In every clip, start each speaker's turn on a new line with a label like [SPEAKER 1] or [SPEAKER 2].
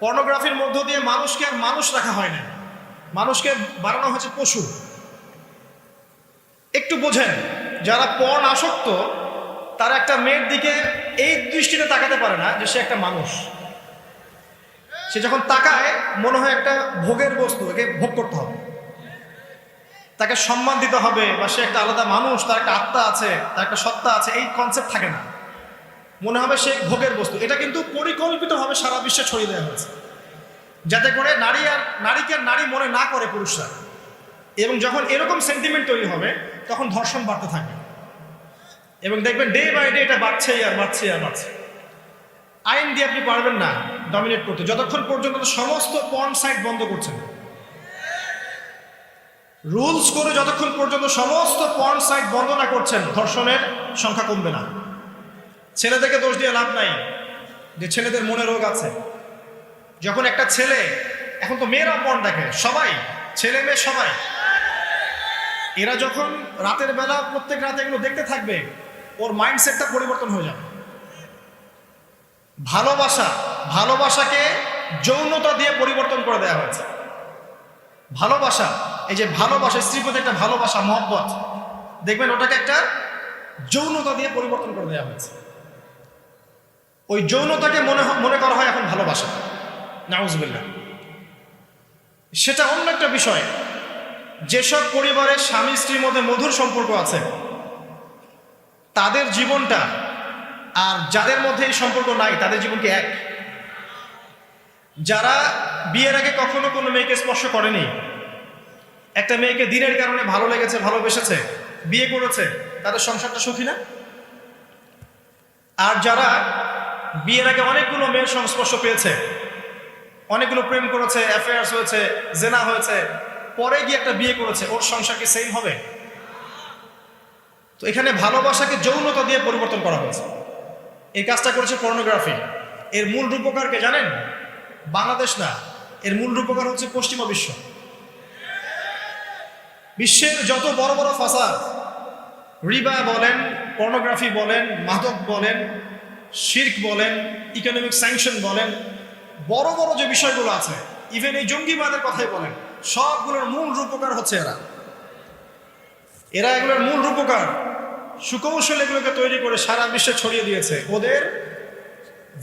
[SPEAKER 1] পর্নোগ্রাফির মধ্য দিয়ে মানুষকে আর মানুষ রাখা হয় না। মানুষকে বাড়ানো হয়েছে পশু। একটু বোঝেন, যারা পর্ন আসক্ত, তারা একটা মেয়ের দিকে এই দৃষ্টিতে তাকাতে পারে না যে সে একটা মানুষ। সে যখন তাকায়, মনে হয় একটা ভোগের বস্তু একে ভোগ করতে হবে। তাকে সম্মান দিতে হবে বা সে একটা আলাদা মানুষ, তার একটা আত্মা আছে, তার একটা সত্তা আছে, এই কনসেপ্ট থাকে না। মনে হবে সে ভোগের বস্তু। এটা কিন্তু পরিকল্পিতভাবে সারা বিশ্বে ছড়িয়ে দেওয়া হয়েছে। যাতে করে নারী আর নারীকে আর নারী মনে না করে পুরুষরা। এবং যখন এরকম সেন্টিমেন্ট তৈরি হবে, তখন ধর্ষণ বাড়তে থাকবে। এবং দেখবেন ডে বাই ডে এটা বাড়ছেই আর বাড়ছে আর বাড়ছে। আইন দিয়ে আপনি পারবেন না ডমিনেট করতে। যতক্ষণ পর্যন্ত সমস্ত পর্ন সাইট বন্ধ করছেন রুলস করে যতক্ষণ পর্যন্ত সমস্ত পর্ন সাইট বন্ধ না করছেন, ধর্ষণের সংখ্যা কমবে না। ছেলেদেরকে দোষ দিয়ে লাভ নাই। যে ছেলেদের মনে রোগ আছে। যখন একটা ছেলে, এখন তো মেয়েরা পর্ন দেখে, সবাই, ছেলে মেয়ে সবাই। এরা যখন রাতের বেলা প্রত্যেক রাতে এগুলো দেখতে থাকবে, ওর মাইন্ডসেটটা পরিবর্তন হয়ে যাবে। ভালোবাসা, ভালোবাসাকে যৌনতা দিয়ে পরিবর্তন করে দেওয়া হয়েছে। ভালোবাসা, এই যে ভালোবাসা, স্ত্রীর প্রতি একটা ভালোবাসা, মহব্বত, দেখবেন ওটাকে একটা যৌনতা দিয়ে পরিবর্তন করে দেওয়া হয়েছে। ওই যৌনতাকে মনে মনে করা হয় এখন ভালোবাসা। নাউজবিল্লা সেটা অন্য একটা বিষয়। যেসব পরিবারের স্বামী স্ত্রীর মধ্যে মধুর সম্পর্ক আছে, তাদের জীবনটা আর যাদের মধ্যে এই সম্পর্ক নাই, তাদের জীবন কি এক? যারা বিয়ের আগে কখনো কোনো মেয়েকে স্পর্শ করেনি, একটা মেয়েকে দিনের কারণে ভালো লেগেছে, ভালোবেসেছে, বিয়ে করেছে, তাদের সংসারটা সুখী না? আর যারা বিয়ের আগে অনেকগুলো মেয়ের সংস্পর্শ পেয়েছে। অনেকগুলো প্রেম করেছে অ্যাফেয়ার্স হয়েছে, জেনা হয়েছে। পরে গিয়ে একটা বিয়ে করেছে, ওর সংসার কি সেম হবে? তো এখানে ভালোবাসাকে যৌনতা দিয়ে পরিবর্তন করা হয়েছে। এই কাজটা করেছে পর্নোগ্রাফি এর মূল রূপকারকে জানেন? বাংলাদেশ না, এর মূল রূপকার হচ্ছে পশ্চিমা বিশ্ব। বিশ্বের যত বড় বড় ফাসাদ, রিবা বলেন পর্নোগ্রাফি বলেন, মাদক বলেন শির্ক বলেন ইকোনমিক স্যাংশন বলেন, বড় বড় যে বিষয়গুলো আছে ইভেন এই জঙ্গিবাদের কথাই বলেন, সবগুলোর মূল রূপকার হচ্ছে এরা। এরা এগুলোর মূল রূপকার। সুকৌশল এগুলোকে তৈরি করে সারা বিশ্বে ছড়িয়ে দিয়েছে ওদের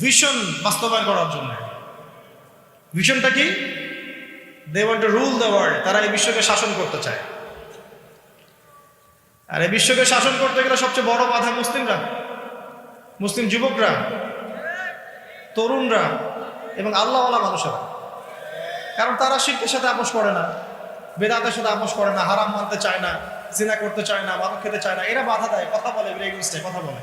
[SPEAKER 1] ভিশন বাস্তবায়ন করার জন্য। ভিশনটা কি? They want to rule the world তারা এই বিশ্বকে শাসন করতে চায়। আর এই বিশ্বকে শাসন করতে গেলে সবচেয়ে বড় বাধা মুসলিমরা। মুসলিম যুবকরা, তরুণরা এবং আল্লাহওয়ালা মানুষেরা। কারণ তারা শিল্পের সাথে আপোষ করে না, বেদাতের সাথে আপোষ করে না, হারাম মানতে চায় না, জিনা করতে চায় না, মাদক খেতে চায় না, এরা বাধা দেয়, কথা বলে কথা বলে।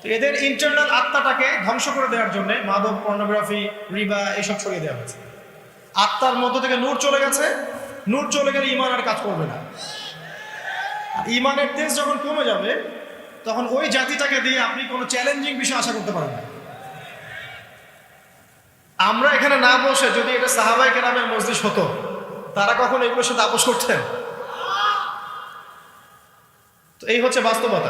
[SPEAKER 1] তো এদের ইন্টারনাল আত্মাটাকে ধ্বংস করে দেওয়ার জন্য মাদক পর্নোগ্রাফি রিবা, এসব ছড়িয়ে দেওয়া হয়েছে। আত্মার মধ্য থেকে নূর চলে গেছে, নূর চলে গেলে ইমান আর কাজ করবে না। ইমানের তেজ যখন কমে যাবে তখন ওই জাতিটাকে দিয়ে আপনি কোনো চ্যালেঞ্জিং বিষয় আশা করতে পারেন না। আমরা এখানে না বসে যদি এটা সাহাবাই কেরামের মসজিদ হতো, তারা কখন এগুলোর সাথে আপোষ করতেন? তো এই হচ্ছে বাস্তবতা।